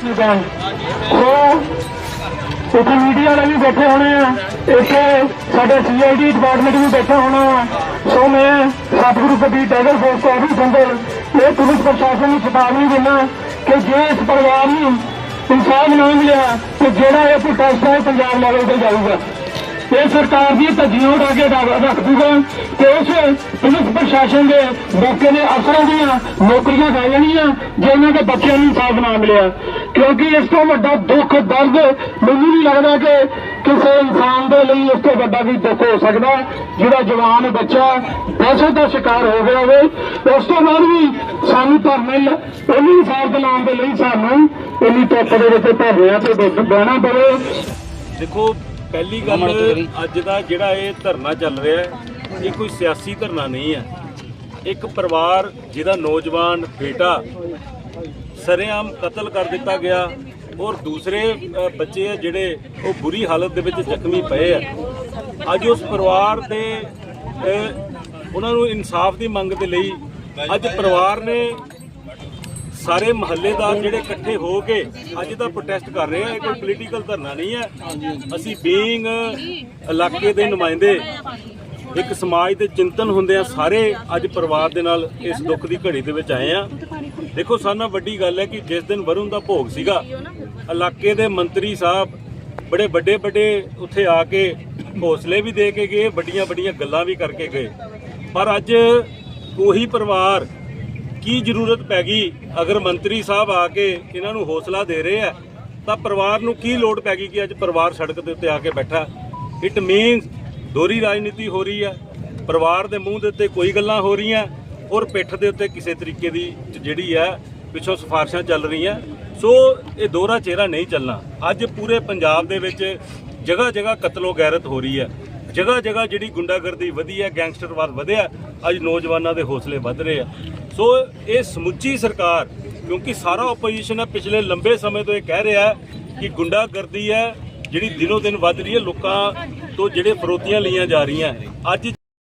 ਚੁੱਕਾ ਸੋ ਇੱਥੇ ਮੀਡੀਆ ਵਾਲੇ ਵੀ ਬੈਠੇ ਹੋਣੇ ਆ। ਇੱਥੇ ਸਾਡੇ ਸੀਆਈਡੀ ਡਿਪਾਰਟਮੈਂਟ ਵੀ ਬੈਠਾ ਹੋਣਾ ਸੋ ਮੈਂ ਸਤਿਗੁਰੂ ਕਬੀਰ ਟਾਈਗਰ ਫੋਰਸ ਆਫਿਸ ਅੰਦਰ ਇਹ ਪੁਲਿਸ ਪ੍ਰਸ਼ਾਸਨ ਨੂੰ ਚੇਤਾਵਨੀ ਦਿੰਦਾ ਕਿ ਜੇ ਇਸ ਪਰਿਵਾਰ ਨੂੰ ਇਨਸਾਫ ਨਹੀਂ ਮਿਲਿਆ, ਤੇ ਜਿਹੜਾ ਇਹ ਪ੍ਰੋਟੈਸਟ ਹੈ ਪੰਜਾਬ ਲੈਵਲ ਤੇ ਜਾਊਗਾ। ਇਹ ਸਰਕਾਰ ਦੀ ਧੱਜੀਆਂ ਉਡਾ ਕੇ ਰੱਖ ਰੱਖ ਦੂਗਾ ਤੇ ਉਸ ਪੁਲਿਸ ਪ੍ਰਸ਼ਾਸਨ ਦੇ ਮੌਕੇ ਦੇ ਅਫਸਰਾਂ ਦੀਆਂ ਨੌਕਰੀਆਂ ਖਾ ਜਾਣੀਆਂ ਜੇ ਉਹਨਾਂ ਦੇ ਬੱਚਿਆਂ ਨੂੰ ਇਨਸਾਫ ਨਾ ਮਿਲਿਆ। ਕਿਉਂਕਿ ਇਸ ਤੋਂ ਵੱਡਾ ਦੁੱਖ ਦਰਦ ਮੈਨੂੰ ਨਹੀਂ ਲੱਗਦਾ ਕਿ ਕਿਸੇ ਇਨਸਾਨ ਦੇ ਲਈ ਇਸ ਤੋਂ ਵੱਡਾ ਕੋਈ ਦੁੱਖ ਹੋ ਸਕਦਾ ਜਿਹੜਾ ਜਵਾਨ ਬੱਚਾ ਦਹਿਸ਼ਤ ਦਾ ਸ਼ਿਕਾਰ ਹੋ ਗਿਆ ਹੋਵੇ ਉਸ ਤੋਂ ਬਾਅਦ ਵੀ ਸਾਨੂੰ ਧਰਨੇ ਲ- ਉਹਨੂੰ ਇਨਸਾਫ ਦਿਲਾਉਣ ਦੇ ਲਈ ਸਾਨੂੰ ਇੰਨੀ ਧੁੱਪ ਦੇ ਵਿੱਚ ਧਰਨਿਆਂ ਤੇ ਬਹਿਣਾ ਪਵੇ। ਦੇਖੋ ਪਹਿਲੀ ਗੱਲ ਅੱਜ ਦਾ ਜਿਹੜਾ ਇਹ ਧਰਨਾ ਚੱਲ ਰਿਹਾ ਹੈ ਇਹ ਕੋਈ ਸਿਆਸੀ ਧਰਨਾ ਨਹੀਂ ਹੈ। ਇੱਕ ਪਰਿਵਾਰ ਜਿਹਦਾ ਨੌਜਵਾਨ ਬੇਟਾ ਸਰੇਆਮ ਕਤਲ ਕਰ ਦਿੱਤਾ ਗਿਆ ਔਰ ਦੂਸਰੇ ਬੱਚੇ ਆ ਜਿਹੜੇ ਉਹ ਬੁਰੀ ਹਾਲਤ ਦੇ ਵਿੱਚ ਜ਼ਖਮੀ ਪਏ ਆ। ਅੱਜ ਉਸ ਪਰਿਵਾਰ ਦੇ ਉਹਨਾਂ ਨੂੰ ਇਨਸਾਫ ਦੀ ਮੰਗ ਦੇ ਲਈ ਅੱਜ ਪਰਿਵਾਰ ਨੇ ਸਾਰੇ ਮਹੱਲੇਦਾਰ ਜਿਹੜੇ ਇਕੱਠੇ ਹੋ ਕੇ ਅੱਜ ਦਾ ਪ੍ਰੋਟੈਸਟ ਕਰ ਰਹੇ ਆ। ਇਹ ਕੋਈ ਪੋਲੀਟੀਕਲ ਧਰਨਾ ਨਹੀਂ ਹੈ ਅਸੀਂ ਬੀਇੰਗ ਇਲਾਕੇ ਦੇ ਨੁਮਾਇੰਦੇ ਇੱਕ ਸਮਾਜ ਦੇ ਚਿੰਤਨ ਹੁੰਦੇ ਆ, ਸਾਰੇ ਅੱਜ ਪਰਿਵਾਰ ਦੇ ਨਾਲ ਇਸ ਦੁੱਖ ਦੀ ਘੜੀ ਦੇ ਵਿੱਚ ਆਏ ਆ। ਦੇਖੋ ਸਾਨਾ ਵੱਡੀ ਗੱਲ ਹੈ ਕਿ ਜਿਸ ਦਿਨ ਵਰੁਣ ਦਾ ਭੋਗ ਸੀਗਾ, ਇਲਾਕੇ ਦੇ ਮੰਤਰੀ ਸਾਹਿਬ ਬੜੇ ਵੱਡੇ ਵੱਡੇ ਉੱਥੇ ਆ ਕੇ ਹੌਸਲੇ ਵੀ ਦੇ ਕੇ ਗਏ ਵੱਡੀਆਂ ਵੱਡੀਆਂ ਗੱਲਾਂ ਵੀ ਕਰਕੇ ਗਏ। ਪਰ ਅੱਜ ਉਹੀ ਪਰਿਵਾਰ ਕੀ ਜ਼ਰੂਰਤ ਪੈ ਗਈ? ਅਗਰ ਮੰਤਰੀ ਸਾਹਿਬ ਆ ਕੇ ਇਹਨਾਂ ਨੂੰ ਹੌਸਲਾ ਦੇ ਰਹੇ ਆ, ਤਾਂ ਪਰਿਵਾਰ ਨੂੰ ਕੀ ਲੋੜ ਪੈ ਗਈ ਕਿ ਅੱਜ ਪਰਿਵਾਰ ਸੜਕ ਦੇ ਉੱਤੇ ਆ ਕੇ ਬੈਠਾ? ਇਟ ਮੀਨਸ ਦੋਹਰੀ ਰਾਜਨੀਤੀ ਹੋ ਰਹੀ ਹੈ, ਪਰਿਵਾਰ ਦੇ ਮੂੰਹ ਦੇ ਉੱਤੇ ਕੋਈ ਗੱਲਾਂ ਹੋ ਰਹੀਆਂ ਔਰ ਪਿੱਠ ਦੇ ਉੱਤੇ ਕਿਸੇ ਤਰੀਕੇ ਦੀ ਜਿਹੜੀ ਹੈ ਪਿੱਛੋਂ ਸਿਫਾਰਸ਼ਾਂ ਚੱਲ ਰਹੀਆਂ। ਸੋ ਇਹ ਦੋਹਰਾ ਚਿਹਰਾ ਨਹੀਂ ਚੱਲਣਾ। ਅੱਜ ਪੂਰੇ ਪੰਜਾਬ ਦੇ ਵਿੱਚ ਜਗ੍ਹਾ ਜਗ੍ਹਾ ਕਤਲੋ ਗੈਰਤ ਹੋ ਰਹੀ ਹੈ। ਜਗ੍ਹਾ ਜਗ੍ਹਾ ਜਿਹੜੀ ਗੁੰਡਾਗਰਦੀ ਵਧੀ ਹੈ, ਗੈਂਗਸਟਰਵਾਦ ਵਧਿਆ, ਅੱਜ ਨੌਜਵਾਨਾਂ ਦੇ ਹੌਸਲੇ ਵੱਧ ਰਹੇ ਆ। ਸੋ ਇਹ ਸਮੁੱਚੀ ਸਰਕਾਰ, ਕਿਉਂਕਿ ਸਾਰਾ ਆਪੋਜੀਸ਼ਨ ਹੈ, ਪਿਛਲੇ ਲੰਬੇ ਸਮੇਂ ਤੋਂ ਇਹ ਕਹਿ ਰਿਹਾ ਕਿ ਗੁੰਡਾਗਰਦੀ ਹੈ ਜਿਹੜੀ ਦਿਨੋ ਦਿਨ ਵੱਧ ਰਹੀ ਹੈ ਲੋਕਾਂ ਤੋਂ ਜਿਹੜੇ ਫਰੋਤੀਆਂ ਲਈਆਂ ਜਾ ਰਹੀਆਂ। ਅੱਜ